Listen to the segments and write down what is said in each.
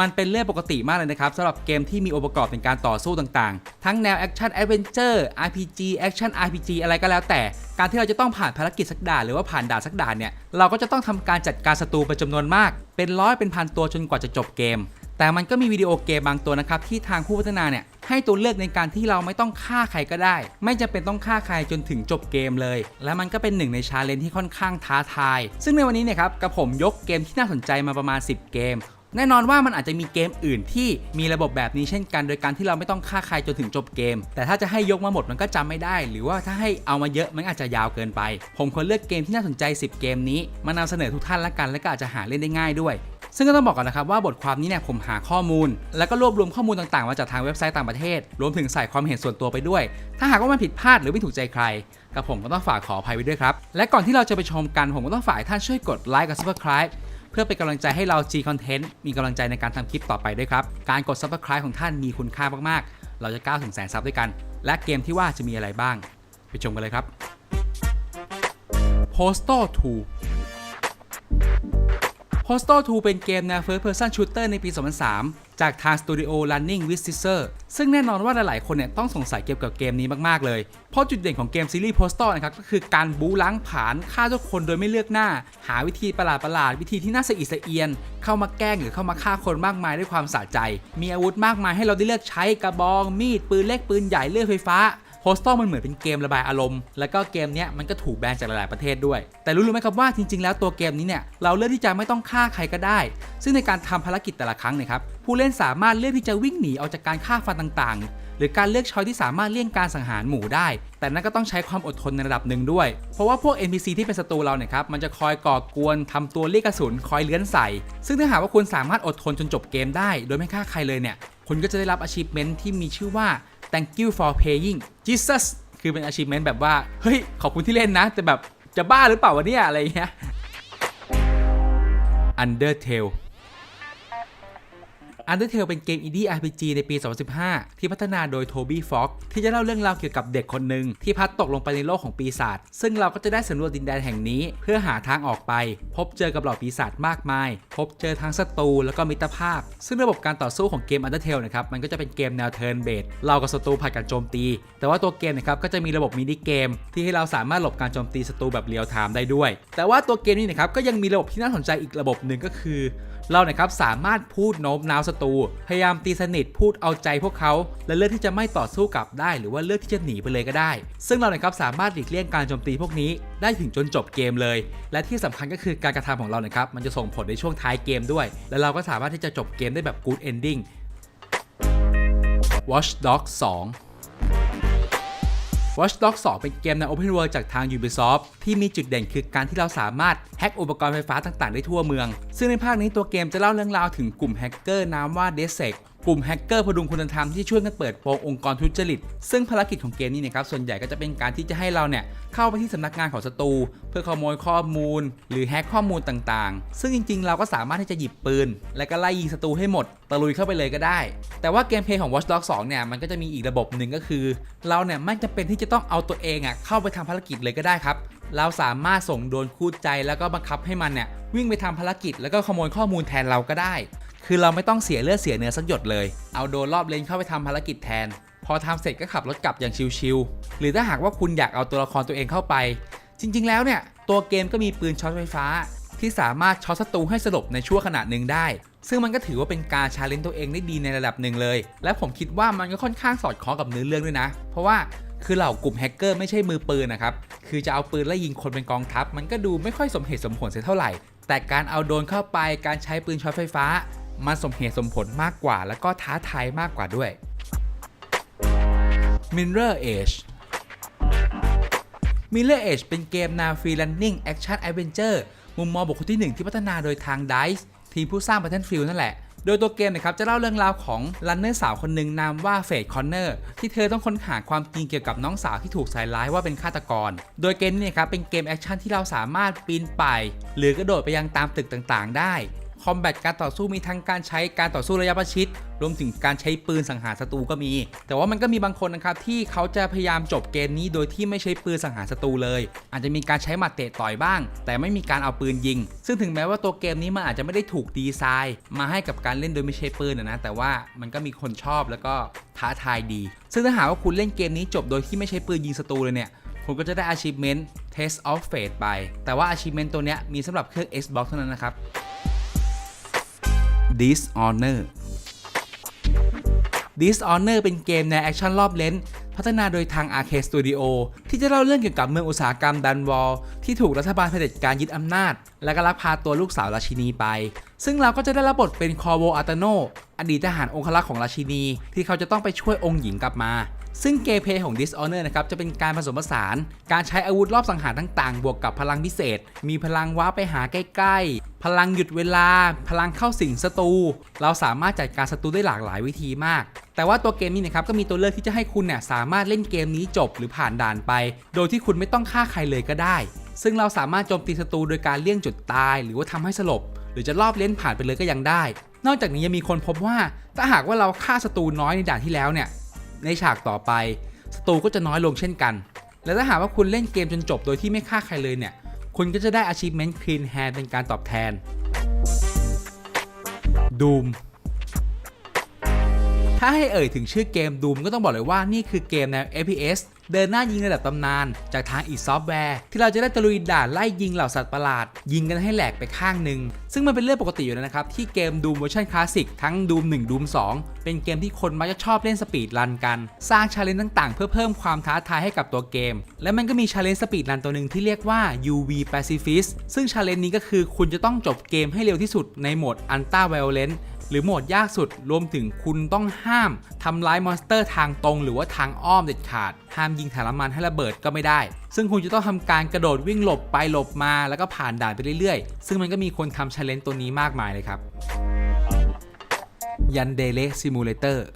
มันเป็นเรื่องปกติมากเลยนะครับสำหรับเกมที่มีองค์ประกอบในการต่อสู้ต่างๆ ทั้งแนวแอคชั่นแอดเวนเจอร์ RPG แอคชั่น RPG อะไรก็แล้วแต่ การที่เราจะต้องผ่านภารกิจสักด่านหรือว่าผ่านด่านสักด่านเนี่ย เราก็จะต้องทำการจัดการศัตรูเป็นจำนวนมาก เป็นร้อยเป็นพันตัวจนกว่าจะจบเกม แต่มันก็มีวิดีโอเกมบางตัวนะครับที่ทางผู้พัฒนาเนี่ยให้ตัวเลือกในการที่เราไม่ต้องฆ่าใครก็ได้ ไม่จำเป็นต้องฆ่าใครจนถึงจบเกมเลย และมันก็เป็นหนึ่งในชาเลนจ์ที่ค่อนข้างท้าทาย ซึ่งในวันนี้เนี่ยครับกับผมยกเกมที่น่าสนใจมาประมาณ 10 เกม แน่นอนว่ามันอาจจะมีเกมอื่นที่มีระบบแบบนี้เช่นกัน โดยการที่เราไม่ต้องฆ่าใครจนถึงจบเกม แต่ถ้าจะให้ยกมาหมดมันก็จำไม่ได้ หรือว่าถ้าให้เอามาเยอะมันอาจจะยาวเกินไป ผมควรเลือกเกมที่น่าสนใจ 10 เกมนี้มานำเสนอทุกท่านละกัน และก็อาจจะหาเล่นได้ง่ายด้วยซึ่งก็ต้องบอกก่อนนะครับว่าบทความนี้เนี่ยผมหาข้อมูล แล้วก็รวบรวมข้อมูลต่างๆ มาจากทางเว็บไซต์ต่างประเทศ รวมถึงใส่ความเห็นส่วนตัวไปด้วย ถ้าหากว่ามันผิดพลาดหรือไม่ถูกใจใครกับผมก็ต้องฝากขออภัยไว้ด้วยครับ และก่อนที่เราจะไปชมกันผมก็ต้องฝากท่านช่วยกดไลค์กับ subscribe เพื่อเป็นกำลังใจให้เรา G Content มีกำลังใจในการทำคลิปต่อไปด้วยครับ การกด subscribe ของท่านมีคุณค่ามากๆ เราจะก้าวถึงแสนซับด้วยกัน และเกมที่ว่าจะมีอะไรบ้าง ไปชมกันเลยครับ Postal 2 Postal 2 เป็นเกมแนว First Person Shooter ในปี 2003 จากทางสตูดิโอ Running with Scissor ซึ่งแน่นอนว่าหลายๆคนเนี่ยต้องสงสัยเกี่ยวกับเกมนี้มากๆเลย เพราะจุดเด่นของเกมซีรีส์ Postal นะครับก็คือการบู๊ล้างผลาญฆ่าทุกคนโดยไม่เลือกหน้า หาวิธีประหลาดๆวิธีที่น่าสะอิดสะเอียน เข้ามาแกล้งหรือเข้ามาฆ่าคนมากมายด้วยความสะใจ มีอาวุธมากมายให้เราได้เลือกใช้กระบองมีดปืนเล็กปืนใหญ่เลื่อยไฟฟ้า โ o ส t a l มันเหมือนเป็นเกมระบายอารมณ์ แล้วก็เกมเนี้ยมันก็ถูกแบนจากหลาย ๆ ประเทศด้วย แต่รู้หมครับว่าจริง ๆ แล้วตัวเกมนี้เนี่ยเราเลือกที่จะไม่ต้องฆ่าใครก็ได้ ซึ่งในการทำภารกิจแต่ละครั้งเนี่ยครับผู้เล่นสามารถเลือกที่จะวิ่งหนีออกจากการฆ่าฟันต่าง ๆ หรือการเลือกช้อยที่สามารถเลี่ยงการสังหารหมู่ได้ แต่นั่นก็ต้องใช้ความอดทนในระดับหนึ่งด้วย เพราะว่าพวก NPC ที่เป็นศัตรูเราเนี่ยครับมันจะคอยก่อกวนทำตัวเรียกกระสุนคอยเลื้อนใส่ ซึ่งถ้าหากว่าคุณสามารถอดทนจนจบเกมได้ โดยไม่ฆ่าใครเลยเนี่ยคุณก็จะได้รับ achievement ที่มีชื่อว่า thank you for playing Jesus คือเป็น achievement แบบว่า เฮ้ย ขอบคุณที่เล่นนะ แต่แบบจะบ้าหรือเปล่าวะเนี่ย อะไรเงี้ย Undertale Undertale เป็นเกม indie RPG ในปี 2015 ที่พัฒนาโดย Toby Fox ที่จะเล่าเรื่องราวเกี่ยวกับเด็กคนหนึ่งที่พัดตกลงไปในโลกของปีศาจซึ่งเราก็จะได้สำรวจดินแดนแห่งนี้ เพื่อหาทางออกไป พบเจอกับเหล่าปีศาจมากมาย พบเจอทั้งศัตรูแล้วก็มิตรภาพ ซึ่งระบบการต่อสู้ของเกม Undertale นะครับมันก็จะเป็นเกมแนว turn based เรากับศัตรูผัดกันโจมตี แต่ว่าตัวเกมนะครับก็จะมีระบบมินิเกม ที่ให้เราสามารถหลบการโจมตีศัตรูแบบเรียลไทม์ได้ด้วย แต่ว่าตัวเกมนี้นะครับก็ยังมีระบบที่น่าสนใจอีกระบบหนึ่งก็คือ เราเนี่ยครับสามารถพูดโน้มน้าวศัตรู พยายามตีสนิทพูดเอาใจพวกเขา และเลือกที่จะไม่ต่อสู้กลับได้ หรือว่าเลือกที่จะหนีไปเลยก็ได้ ซึ่งเราเนี่ยครับสามารถหลีกเลี่ยงการโจมตีพวกนี้ ได้ถึงจนจบเกมเลย และที่สำคัญก็คือการกระทำของเราเนี่ยครับมันจะส่งผลในช่วงท้ายเกมด้วย และเราก็สามารถที่จะจบเกมได้แบบ good ending Watch Dogs 2 Watch Dogs 2 เป็นเกมใน Open World จากทาง Ubisoft ที่มีจุดเด่นคือการที่เราสามารถแฮกอุปกรณ์ไฟฟ้าต่างๆ ได้ทั่วเมือง ซึ่งในภาคนี้ตัวเกมจะเล่าเรื่องราวถึงกลุ่มแฮกเกอร์นามว่า d e s e c กลุ่มแฮกเกอร์พดุงคุณธรรมที่ช่วยกันเปิดโปงองค์กรทุจริต ซึ่งภารกิจของเกมนี้นะครับส่วนใหญ่ก็จะเป็นการที่จะให้เราเนี่ยเข้าไปที่สำนักงานของศัตรูเพื่อขโมยข้อมูล หรือแฮกข้อมูลต่างๆ ซึ่งจริงๆ เราก็สามารถที่จะหยิบปืน และก็ไล่ยิงศัตรูให้หมดตะลุยเข้าไปเลยก็ได้ แต่ว่าเกมเพลย์ของ Watch Dogs 2เนี่ยมันก็จะมีอีกระบบหนึ่งก็คือ เราเนี่ยไม่จำเป็นที่จะต้องเอาตัวเองอะเข้าไปทำภารกิจเลยก็ได้ครับเราสามารถส่งโดนคู่ใจแล้วก็บังคับให้มันเนี่ยวิ่งไปทำภารกิจแล้วก็ขโมยข้อมูลแทนเราก็ได้ คือเราไม่ต้องเสียเลือดเสียเนื้อสักหยดเลย เอาโดรนรอบเลนเข้าไปทำภารกิจแทน พอทำเสร็จก็ขับรถกลับอย่างชิวๆหรือถ้าหากว่าคุณอยากเอาตัวละครตัวเองเข้าไป จริง ๆ แล้วเนี่ยตัวเกมก็มีปืนช็อตไฟฟ้า ที่สามารถช็อตศัตรูให้สลบในชั่วขณะหนึ่งได้ ซึ่งมันก็ถือว่าเป็นการชาเลนจ์ตัวเองได้ดีในระดับหนึ่งเลย และผมคิดว่ามันก็ค่อนข้างสอดคล้องกับเนื้อเรื่องด้วยนะ เพราะว่าคือเหล่ากลุ่มแฮกเกอร์ไม่ใช่มือปืนนะครับ คือจะเอาปืนไล่ยิงคนเป็นกองทัพ มันก็ดูไม่ค่อยสมเหตุสมผลเสียเท่าไหร่ แต่การเอาโดนเข้าไป การใช้ปืนช็อตไฟฟ้า มันสมเหตุสมผลมากกว่า แล้วก็ท้าทายมากกว่าด้วย Mirror Edge Mirror Edge เป็นเกมแนว Free Running Action Adventure มุมมองบุคคลที่ 1 ที่พัฒนาโดยทาง DICE ทีมผู้สร้าง Battlefield นั่นแหละ โดยตัวเกมนะครับจะเล่าเรื่องราวของรันเนอร์สาวคนหนึ่งนามว่าเฟดคอนเนอร์ที่เธอต้องค้นหาความจริงเกี่ยวกับน้องสาวที่ถูกใส่ร้ายว่าเป็นฆาตกร โดยเกมนี้นะครับเป็นเกมแอคชั่นที่เราสามารถปีนป่ายหรือกระโดดไปยังตามตึกต่างๆ ได้ คอมแบทการต่อสู้มีทั้งการใช้การต่อสู้ระยะประชิด รวมถึงการใช้ปืนสังหารศัตรูก็มี แต่ว่ามันก็มีบางคนนะครับที่เขาจะพยายามจบเกมนี้โดยที่ไม่ใช้ปืนสังหารศัตรูเลย อาจจะมีการใช้หมัดเตะต่อยบ้าง แต่ไม่มีการเอาปืนยิง ซึ่งถึงแม้ว่าตัวเกมนี้มันอาจจะไม่ได้ถูกดีไซน์ มาให้กับการเล่นโดยไม่ใช้ปืนนะนะแต่ว่ามันก็มีคนชอบแล้วก็ท้าทายดี ซึ่งถ้าหากว่าคุณเล่นเกมนี้จบโดยที่ไม่ใช้ปืนยิงศัตรูเลยเนี่ยคุณก็จะได้ achievement Test of Fate ไป แต่ว่า achievement ตัวเนี้ยมีสำหรับเครื่อง Xbox เท่านั้นนะครับ Dishonor Dishonor เป็นเกมแนวแอคชั่นรอบเลนส์พัฒนาโดยทาง Arcade Studio ที่จะเล่าเรื่องเกี่ยวกับเมืองอุตสาหกรรมดันวอลที่ถูกรัฐบาลเผด็จการยึดอำนาจ และก็ลักพาตัวลูกสาวราชินีไป ซึ่งเราก็จะได้รับบทเป็นคอโวอัตโนอดีตทหารองครักษ์ของราชินี ที่เขาจะต้องไปช่วยองค์หญิงกลับมา ซึ่งเกมเพย์ของ Dishonor นะครับจะเป็นการผสมผสาน การใช้อาวุธรอบสังหารต่างๆ บวกกับพลังพิเศษ มีพลังว้าไปหาใกล้ๆ พลังหยุดเวลา พลังเข้าสิงศัตรูเราสามารถจัดการศัตรูได้หลากหลายวิธีมาก แต่ว่าตัวเกมนี้นะครับก็มีตัวเลือกที่จะให้คุณเนี่ยสามารถเล่นเกมนี้จบหรือผ่านด่านไป โดยที่คุณไม่ต้องฆ่าใครเลยก็ได้ ซึ่งเราสามารถโจมตีศัตรูโดยการเลี่ยงจุดตาย หรือว่าทำให้สลบ หรือจะรอบเล่นผ่านไปเลยก็ยังได้ นอกจากนี้ยังมีคนพบว่าถ้าหากว่าเราฆ่าศัตรูน้อยในด่านที่แล้วเนี่ย ในฉากต่อไปศัตรูก็จะน้อยลงเช่นกัน และถ้าหากว่าคุณเล่นเกมจนจบโดยที่ไม่ฆ่าใครเลยเนี่ย คุณก็จะได้ achievement clean hand เป็นการตอบแทน Doom ถ้าให้เอ่ยถึงชื่อเกม Doom ก็ต้องบอกเลยว่านี่คือเกมแนว FPS เดินหน้ายิงระดับตำนาน จากทางอีซอฟต์แวร์ ที่เราจะได้ตะลุยด่านไล่ยิงเหล่าสัตว์ประหลาด ยิงกันให้แหลกไปข้างหนึ่ง ซึ่งมันเป็นเรื่องปกติอยู่แล้วนะครับ ที่เกม Doom เวอร์ชันคลาสสิกทั้ง Doom 1 Doom 2เป็นเกมที่คนมักจะชอบเล่นสปีดรันกัน สร้างชาเลนจ์ต่างๆ เพื่อเพิ่มความท้าทายให้กับตัวเกม และมันก็มีชาเลนจ์สปีดรันตัวหนึ่งที่เรียกว่า UV Pacifist ซึ่งชาเลนจ์นี้ก็คือคุณจะต้องจบเกมให้เร็วที่สุดในโหมด Ultra Violence หรือโหมดยากสุดรวมถึงคุณต้องห้ามทำร้ายมอนสเตอร์ทางตรง หรือว่าทางอ้อมเด็ดขาด ห้ามยิงถังน้ำมันให้ระเบิดก็ไม่ได้ ซึ่งคุณจะต้องทำการกระโดดวิ่งหลบไปหลบมาแล้วก็ผ่านด่านไปเรื่อยๆ ซึ่งมันก็มีคนทำชาเลนจ์ตัวนี้มากมายเลยครับยันเดเลซิมูเลเตอร์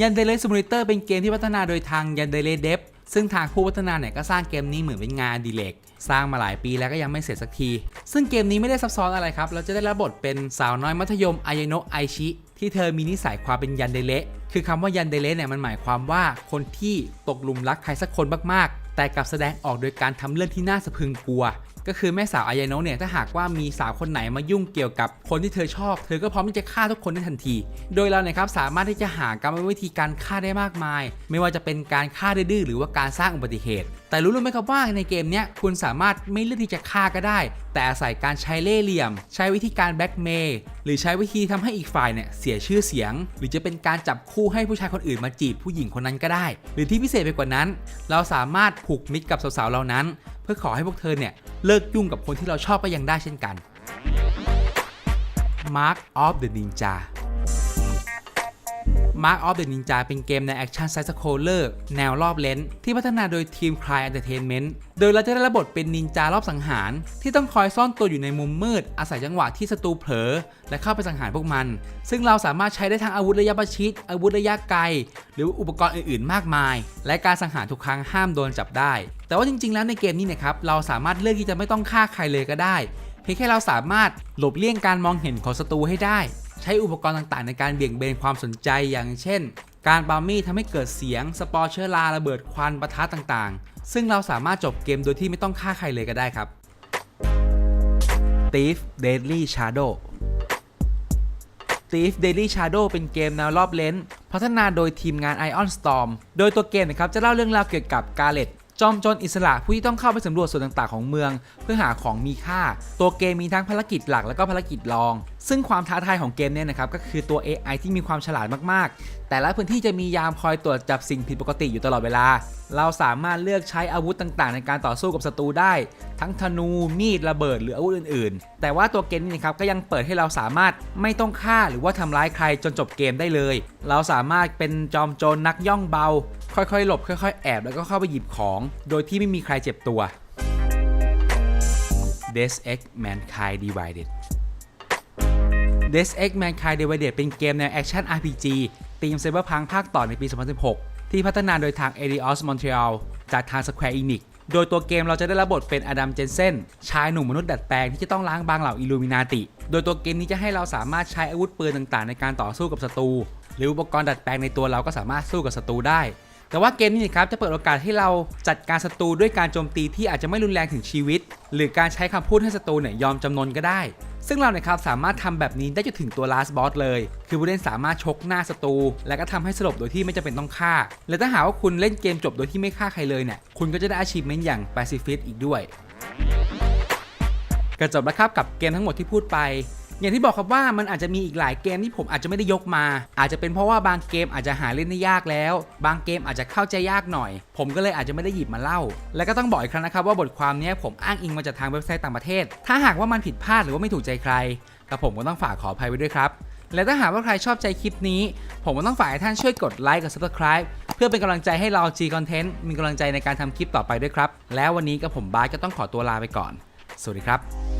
ยันเดเลซิมูเลเตอร์เป็นเกมที่พัฒนาโดยทางยันเดเลเดฟ ซึ่งทางผู้พัฒนาเนี่ยก็สร้างเกมนี้เหมือนเป็นงานดีเล็กสร้างมาหลายปีแล้วก็ยังไม่เสร็จสักที ซึ่งเกมนี้ไม่ได้ซับซ้อนอะไรครับ เราจะได้รับบทเป็นสาวน้อยมัธยมอายโนะไอชิ ที่เธอมีนิสัยความเป็นยันเดเลคือคำว่ายันเดเลเนี่ยมันหมายความว่าคนที่ตกหลุมรักใครสักคนมากๆ แต่กลับแสดงออกโดยการทำเรื่องที่น่าสะพรึงกลัว ก็คือแม่สาวอายาโนะเนี่ยถ้าหากว่ามีสาวคนไหนมายุ่งเกี่ยวกับคนที่เธอชอบ เธอก็พร้อมที่จะฆ่าทุกคนได้ทันที โดยเราเนี่ยครับสามารถที่จะหากรรมวิธีการฆ่าได้มากมาย ไม่ว่าจะเป็นการฆ่าดื้อหรือว่าการสร้างอุบัติเหตุ แต่รู้หรือไม่ครับว่าในเกมเนี้ยคุณสามารถไม่เลือกที่จะฆ่าก็ได้ แต่อาศัยการใช้เล่ห์เหลี่ยม ใช้วิธีการแบล็กเมย์หรือใช้วิธีทำให้อีกฝ่ายเนี่ยเสียชื่อเสียง หรือจะเป็นการจับคู่ให้ผู้ชายคนอื่นมาจีบผู้หญิงคนนั้นก็ได้ หรือที่พิเศษไปกว่านั้น เราสามารถผูกมิตรกับสาวๆเหล่านั้น เพื่อขอให้พวกเธอเนี่ยเลิกยุ่งกับคนที่เราชอบก็ยังได้เช่นกัน Mark of the Ninja Mark of the Ninja เป็นเกมในแอคชั่นไซส์โคลเลอร์แนวรอบเลนส์ที่พัฒนาโดยทีม Cry Entertainment โดยเราจะได้รับบทเป็นนินจารอบสังหาร ที่ต้องคอยซ่อนตัวอยู่ในมุมมืด อาศัยจังหวะที่ศัตรูเผลอ และเข้าไปสังหารพวกมัน ซึ่งเราสามารถใช้ได้ทั้งอาวุธระยะประชิด อาวุธระยะไกล หรืออุปกรณ์อื่นๆ มากมาย และการสังหารทุกครั้งห้ามโดนจับได้ แต่ว่าจริง ๆ แล้วในเกมนี้นะครับเราสามารถเลือกที่จะไม่ต้องฆ่าใครเลยก็ได้เพียงแค่เราสามารถหลบเลี่ยงการมองเห็นของศัตรูให้ได้ ใช้อุปกรณ์ต่างๆ ในการเบี่ยงเบนความสนใจอย่างเช่น การปามีดทำให้เกิดเสียง สปอร์เชื้อราระเบิดควันปะทะต่างๆ ซึ่งเราสามารถจบเกมโดยที่ไม่ต้องฆ่าใครเลยก็ได้ครับ Thief Deadly Shadow Thief Daily Shadow เป็นเกมแนวรอบเลนส์พัฒนาโดยทีมงาน Ion Storm โดยตัวเกมนะครับจะเล่าเรื่องราวเกี่ยวกับกาเลต จอมโจรอิสระผู้ที่ต้องเข้าไปสำรวจส่วนต่างๆของเมือง เพื่อหาของมีค่า ตัวเกมมีทั้งภารกิจหลักและก็ภารกิจรอง ซึ่งความท้าทายของเกมเนี่ยนะครับก็คือตัว AI ที่มีความฉลาดมากๆ แต่ละพื้นที่จะมียามคอยตรวจจับสิ่งผิดปกติอยู่ตลอดเวลา เราสามารถเลือกใช้อาวุธต่างๆ ในการต่อสู้กับศัตรูได้ ทั้งธนู มีด ระเบิด หรืออาวุธอื่น ๆ แต่ว่าตัวเกมนี้นะครับก็ยังเปิดให้เราสามารถไม่ต้องฆ่าหรือว่าทำร้ายใครจนจบเกมได้เลย เราสามารถเป็นจอมโจรนักย่องเบา ค่อยๆ หลบค่อยๆ แอบแล้วก็เข้าไปหยิบของ โดยที่ไม่มีใครเจ็บตัว Deus Ex Mankind Divided Deus Ex Mankind Divided เป็นเกมแนวแอคชั่น RPG ทีม Cyberpunk ภาคต่อในปี 2016 ที่พัฒนาโดยทาง Eidos Montreal จากทาง Square Enix โดยตัวเกมเราจะได้รับบทเป็นอดัมเจนเซนชายหนุ่มมนุษย์ดัดแปลงที่จะต้องล้างบางเหล่าอิลูมินาติ โดยตัวเกมนี้จะให้เราสามารถใช้อาวุธปืนต่างๆ ในการต่อสู้กับศัตรู หรืออุปกรณ์ดัดแปลงในตัวเราก็สามารถสู้กับศัตรูได้ แต่ว่าเกมนี้นะครับจะเปิดโอกาสให้เราจัดการศัตรูด้วยการโจมตีที่อาจจะไม่รุนแรงถึงชีวิต หรือการใช้คำพูดให้ศัตรูเนี่ยยอมจำนนก็ได้ ซึ่งเราเนี่ยครับสามารถทำแบบนี้ได้จนถึงตัว last boss เลย คือผู้เล่นสามารถชกหน้าศัตรูและก็ทำให้สลบโดยที่ไม่จำเป็นต้องฆ่า และถ้าหากว่าคุณเล่นเกมจบโดยที่ไม่ฆ่าใครเลยเนี่ยคุณก็จะได้ achievement อย่าง pacifist อีกด้วยก็จบแล้วครับกับเกมทั้งหมดที่พูดไป อย่างที่บอกครับว่ามันอาจจะมีอีกหลายเกมที่ผมอาจจะไม่ได้ยกมา อาจจะเป็นเพราะว่าบางเกมอาจจะหาเล่นได้ยากแล้ว บางเกมอาจจะเข้าใจยากหน่อย ผมก็เลยอาจจะไม่ได้หยิบมาเล่า และก็ต้องบอกอีกครั้งนะครับว่าบทความนี้ผมอ้างอิงมาจากทางเว็บไซต์ต่างประเทศ ถ้าหากว่ามันผิดพลาดหรือว่าไม่ถูกใจใครกับผมก็ต้องฝากขออภัยไว้ด้วยครับและถ้าหากว่าใครชอบใจคลิปนี้ ผมก็ต้องฝากให้ท่านช่วยกดไลค์กับ Subscribe เพื่อเป็นกำลังใจให้เรา G Content มีกำลังใจในการทำคลิปต่อไปด้วยครับ แล้ววันนี้กับผมบาสก็ต้องขอตัวลาไปก่อน สวัสดีครับ